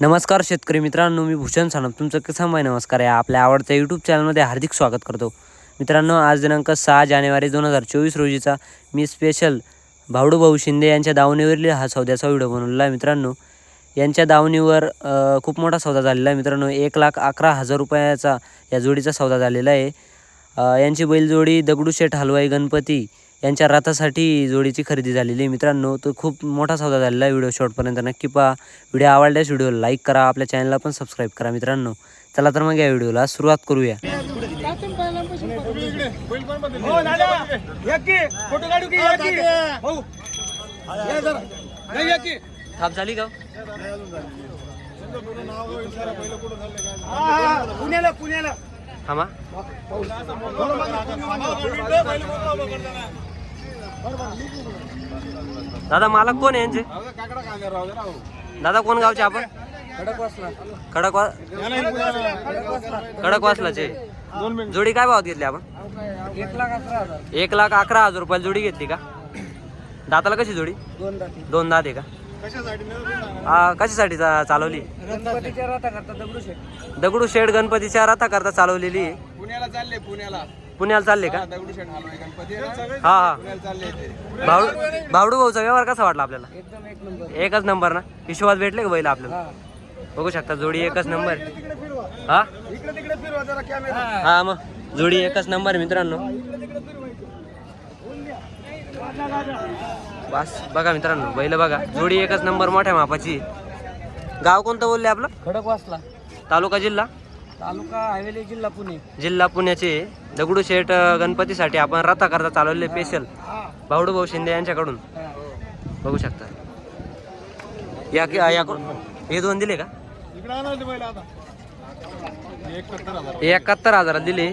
नमस्कार शेतकरी मित्रांनो मी भूषण सानप. तुमचं किसान भाई नमस्कार. आहे आपल्या आवडत्या यूट्यूब चॅनलमध्ये हार्दिक स्वागत करतो. मित्रांनो आज दिनांक सहा जानेवारी दोन हजार चोवीस रोजीचा मी स्पेशल भावडू भाऊ शिंदे यांच्या दावणीवरील हा सौद्याचा व्हिडिओ बनवलेला आहे मित्रांनो. यांच्या दावणीवर खूप मोठा सौदा झालेला आहे मित्रांनो. एक लाख अकरा हजार रुपयाचा या जोडीचा सौदा झालेला आहे. यांची बैलजोडी दगडूशेठ हलवाई गणपती यांच्या रथासाठी जोडीची खरेदी झालेली आहे. मित्रांनो तो खूप मोठा सौदा झालेला आहे व्हिडिओ शॉर्टपर्यंत नक्की पहा. व्हिडिओ आवडल्यास व्हिडिओला लाईक करा. आपल्या चॅनलला पण सबस्क्राईब करा मित्रांनो. चला तर मग या व्हिडिओला सुरुवात करूया. थाप झाली का हो? पुण्याला पुण्याला. थांबा. दादा मालक कोण आहे यांचे? दादा कोण गावचे आपण? खडक खडकवासलाचे. जोडी काय भावात घेतली आपण? एक लाख अकरा हजार रुपयाला जोडी घेतली का? दाताला कशी जोडी? दोन दोन दात आहे का? हा, कशासाठी चा- चालवली? गणपतीच्या रथा करता दगडूशेठ दगडू शेड गणपतीच्या रथा करता चालवलेली? आहे. पुण्याला चालले पुण्याला. पुण्याला चालले का? दगडूशेठ हलवाई गणपती हा हा. पुण्याला चालले ते. भावडू भावडू भाऊचा व्यवहार कसा वाटला आपल्याला? एकदम एक नंबर. एकच नंबर ना? हिशोबात भेटले का बैल आपल्याला? बघू शकता जोडी एकच नंबर. तिकडे फिरवा. हा? इकडे तिकडे फिरवा जरा कॅमेरा हा मग. जोडी एकच नंबर मित्रांनो. बस बघा मित्रांनो बैल बघा. जोडी एकच नंबर मोठ्या मापाची. गाव कोणतं बोलले आपलं? खडक वाचला तालुका जिल्हा? तालुका हवेली जिल्हा पुणे. जिल्हा पुण्याचे. दगडूशेठ गणपतीसाठी आपण रथा करता चालवलेले स्पेशल भावडू भाऊ शिंदे यांच्याकडून. बघू शकता. या याकडून हे दोन दिले का? एकाहत्तर हजार. एकाहत्तर हजारात दिले.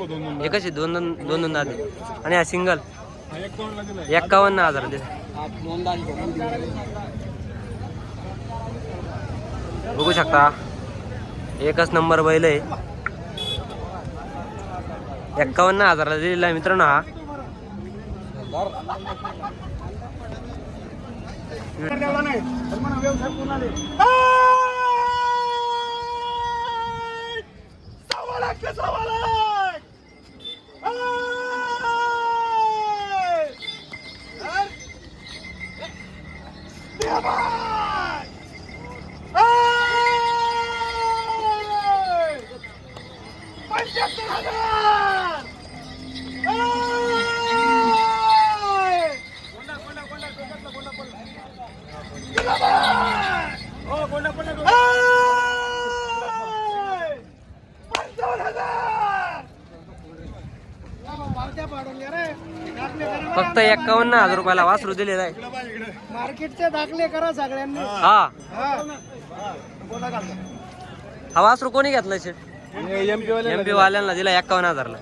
कसे? दोन दोन दोन दोन आणि हा सिंगल एक दोनला दिला एक्कावन्न हजार दिले बघू शकता. एकच नंबर बैल आहे. एक्कावन्न हजाराला दिलेला आहे मित्रांनो हा. नाही. फक्त एक्कावन्न हजार रुपयाला वासरू दिलेला आहे. मार्केटचे दाखले करा सगळ्यांनी. हा. हा. वासरू कोणी घेतलाय शेट एम पी वाल्यांना दिला. एक्कावन्न हजारला.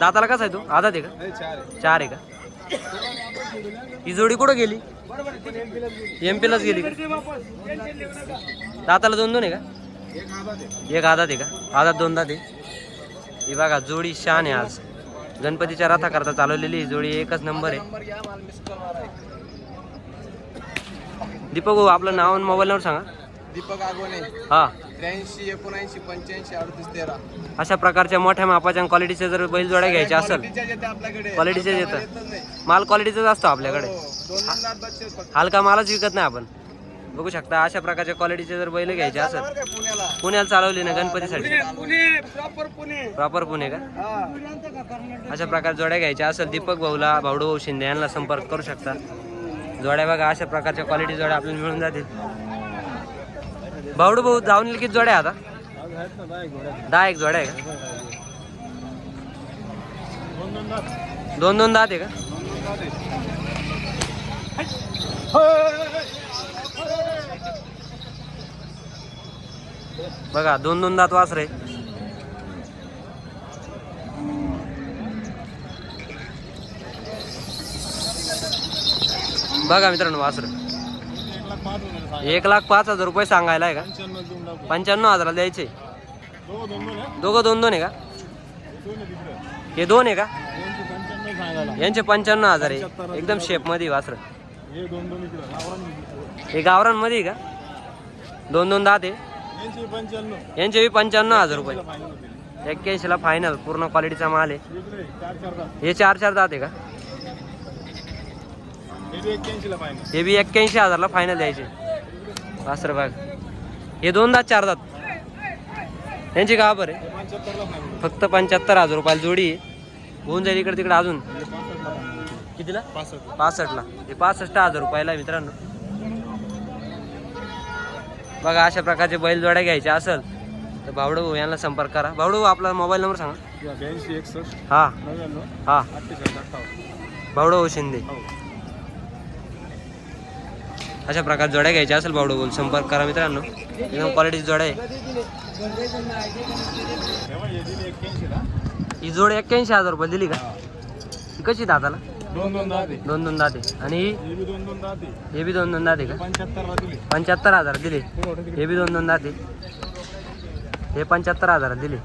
दाताला कसा आहे तू? आधा आहे का? चार आहे. का? ही जोडी कुठं गेली. एम पीलाच गेली. दाताला दोन दोन आहे का? एक हातात आहे. का? आदात दोन दात आहे. ही बघा जोडी शान आहे आज. गणपतीच्या रथा करता चालवलेली ही जोडी एकच नंबर आहे. दीपक भाऊ आपलं नाव आणि मोबाईल नंबर सांगा. दीपक आगवणे हा. त्र्याऐंशी एकोणऐंशी पंच्याऐंशी अडतीस तेरा. अशा प्रकारच्या मोठ्या मापाच्या क्वालिटीच्या जर बैल जोड्या घ्यायच्या असेल आपल्याकडे. क्वालिटीचे येतं येतच नाही. माल क्वालिटीचाच असतो आपल्याकडे. हो, दोन दोन लाख बक्षीस फक्त. हलका मालच विकत नाही आपण. बघू शकता अशा प्रकारच्या क्वालिटीचे जर बैल घ्यायचे असेल बरं का पुण्याला? पुण्याला चालवली ना गणपतीसाठी? पुणे प्रॉपर पुणे. प्रॉपर पुणे का? हा. अशा प्रकार जोड्या घ्यायच्या असेल दीपक भाऊला भाऊडू भाऊ शिंदे यांना संपर्क करू शकता. जोड्या बघा अशा प्रकारच्या क्वालिटी जोड्या आपल्याला मिळून जातील. भाऊडू भाऊ जाऊन किती जोड्या आहे आता? दहा एक जोड्या आहे का? दोन दोन दहा आहे का? बघा दोन दोन दात वासरे बघा मित्रांनो वासर एक लाख पाच हजार रुपये सांगायला आहे का? पंच्याण्णव हजाराला द्यायचे. दोघं दोन दोन आहे? का? हे दोन आहे का? यांचे पंच्याण्णव हजार आहे. एकदम शेपमध्ये वासर. हे गावरांमध्ये आहे का? दोन दोन दहा ते यांची पंच्याण्णव. हजार रुपये. एक्क्याऐंशीला फायनल पूर्ण क्वालिटीचा माल आहे. चार चार हे चार चार जाते का? हे बी एक्क्याऐंशी हजारला फायनल द्यायचे. वासर बाग. हे दोन दात चार दात यांची का बरं? आहे फक्त पंच्याहत्तर हजार रुपयाला जोडी आहे. होऊन जाईल इकडे तिकडे अजून. कितीला? पासष्ट. पासष्टला. हे पासष्ट हजार रुपयाला मित्रांनो. बघा अशा प्रकारचे बैल जोड्या घ्यायच्या असेल तर भावडू भाऊ यांना संपर्क करा. भावडू भाऊ आपला मोबाईल नंबर सांगा. ब्याऐंशी एकसष्ट हा. हा. भाऊ शिंदे. हो. अशा प्रकार जोड्या घ्यायच्या असेल भावडू बोल संपर्क करा मित्रांनो. एकदम क्वालिटीची जोड्या आहे. ही जोड एक्क्याऐंशी हजार रुपये दिली का? ही कशी दाताला दोन दोन दहा दोन दोन दाते. आणि ही? हे बी दोन दोन दाते का? पंच्याहत्तर हजार दिले. हे बी दोन दोन दाते. हे पंच्याहत्तर हजार दिले.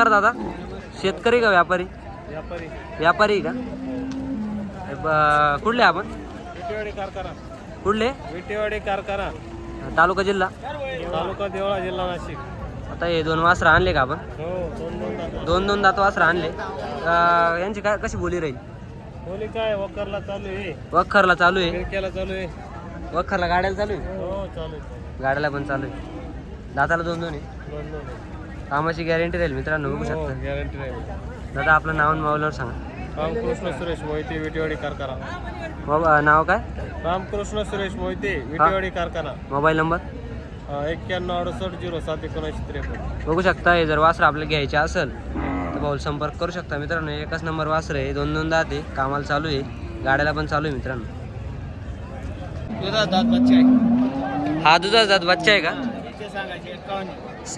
नमस्कार दादा. शेतकरी का व्यापारी? व्यापारी. व्यापारी का? ब- कुठले आपण? विटेवाडी कारखाना. कुठले? विटेवाडी कारखाना. तालुका जिल्हा? तालुका देवळा जिल्हा नाशिक. आता हे दोन वासरं आणले का आपण? हो दोन दोन तास दोन दोन दात वासरं आणले. अं, यांची काय कशी बोली राहील? होली काय वकरला चालू आहे. वखरला चालू आहे? चालू आहे. वखरला गाड्याला चालू आहे? हो चालू आहे. गाड्याला पण चालू आहे. दाताला दोन दोन आहे. दोन दोन कामाची गॅरंटी राहील मित्रांनो बघू हो शकता. गॅरंटी राहील. दादा आपलं नाव आणि मोबाईलवर सांगा. रामकृष्ण सुरेश मोहिते विटेवाडी कारखाना. मोबा नाव काय? रामकृष्ण सुरेश मोहिते विटेवाडी कारखाना. Mobile number? अं, एक्क्याण्णव अडुसष्ट झिरो सात एकोणऐंशी त्रेपन्न. बघू शकता हे जर वासरं आपल्याला घ्यायचे असेल तर भाऊ संपर्क करू शकता मित्रांनो. एकच नंबर वासर आहे दोन दोन दात आहे कामाला चालू आहे गाड्याला पण चालू आहे मित्रांनो. दात बच्चे आहे. हा दुधाचा जात बच्चा आहे का? याचे सांगायचे एक्कावन्न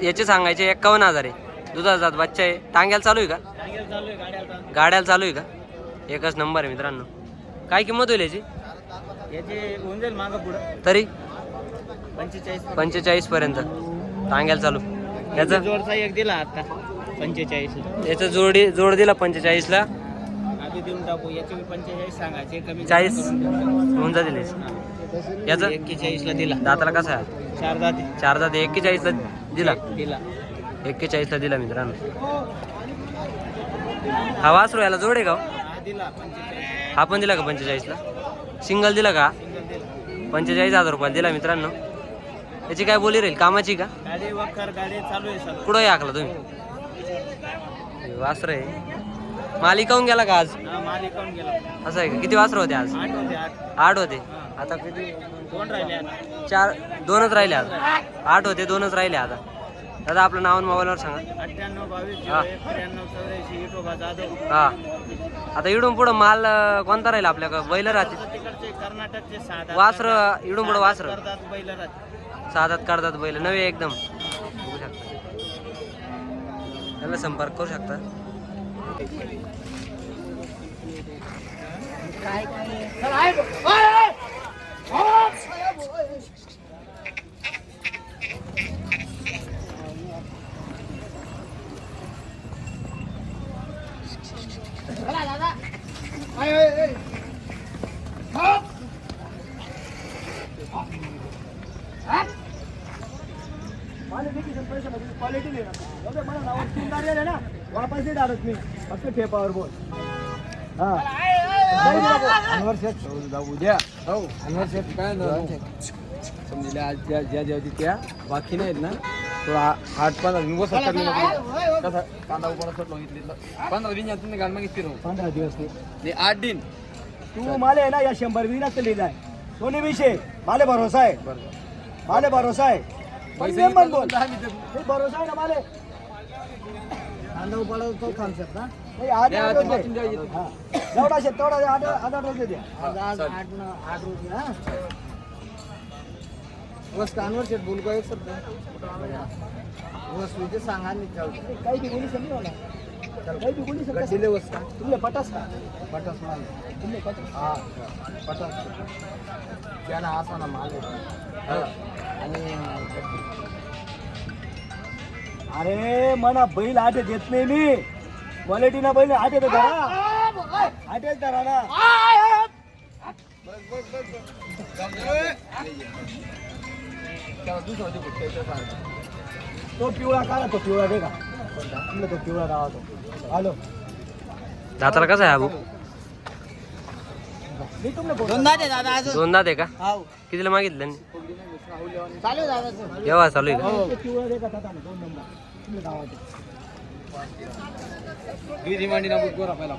याचे सांगायचे एक्कावन्न हजार आहे. दुधाचा जात बच्चा आहे. टांग्याला चालू आहे का? गाड्याला चालू आहे का? एकच नंबर आहे मित्रांनो. काय किंमत होईल याची? तरी? पंचेचाळीस पर्यंत. टांग्याला चालू. याचं? जोडचा एक दिला आता. पंचेचाळीस. याचं जोडी जोड दिला पंचेचाळीसला. आधी देऊन टाकू. याचे पंचेचाळीस सांगायचे. कमी चाळीस. होऊन जातील याचे. याचं? एक्केचाळीस ला दिला. दाताला कसा चार दाते. चार दात. एक्केचाळीसला दिला. दिला. एक्केचाळीसला दिला मित्रांनो. हा वासरू याला जोड आहे का हो? हा पण दिला का पंचेचाळीसला? सिंगल दिला का? पंचेचाळीस हजार रुपयाला दिला मित्रांनो. याची काय बोली राहील? कामाची का? गाडी वखर गाडी चालू आहे सर कुठं आखला तुम्ही? वासर आहे. मालिकाहून गेला का आज? हा माल इकावून गेला. असं आहे का? किती वासर होते आज? आठ होते आठ. आठ होते. आता किती दोन राहिले आता. चार दोनच राहिले आता आठ होते दोनच राहिले आता. दादा आपलं नाव आणि मोबाईलवर सांगा. अठ्ठ्याण्णव बावीस हा. झिरो एक त्र्याण्णव चौऱ्याऐंशी इटोबा जाधव. हा. आता इडून पुढं माल अं, कोणता राहील आपल्याकडं? बैल राहते तिकडचे कर्नाटकचे वासर इडून पुढं वासर. करतात बैल साधात काढतात बैल. नवे एकदम. बघू शकता. त्याला संपर्क करू शकता. क्वालिटी नाही ना वापस नाही डाळत मी. फक्त ठेपावर बोल. हा. अनवर शेठ. उद्या हो अनवर शेठ काय समजले आज ज्या ज्या ज्या होती त्या बाकी नाहीत ना? थोडा आठ पंधरा दिन करली कसं कांदा पंधरा दिन तुम्ही पंधरा दिवस ते नाही आठ दिन. तू माले आहे ना या शंभर विनाच लिहिला आहे सोने विषय. माले भरोसा आहे. बरोबर माले भरोसा आहे. भरोसा आहे ना माले? कांदा उपाडा तो आठ आठ रोज. हा. जेवढा शेत तेवढा दे, आठ आठ रोज द्या. आठ रोजी हा? बस कानवर शेट बोलू का एक शब्द बस विजय सांगा मी चालतो काही बी बोलू शकत नाही काही बी बोलू शकत दिले वस का तुमले पटास का? पटास माल तुमले पटास. हा पटास. त्याला असा ना माल आहे. आणि अरे मना बैल आठ देत नाही मी. क्वालिटी ना बैल आठ येतो धरा आठ येत धरा ना. त्याला दुसरा देऊ, त्याच्या सारखा. तो पिवळा काढा तो पिवळा दे का तुमला तो पिवळा राहा तो. आलो दाताला कसं आहे अबू मी. दोनदा दे दादा आज का? कितीला मागितलं चालू केव्हा चालू आहे का? तो पिवळा दे का दादा दोन नंबर. तुमले गावात. गिरी मांडी ना बुक गोरा पहिला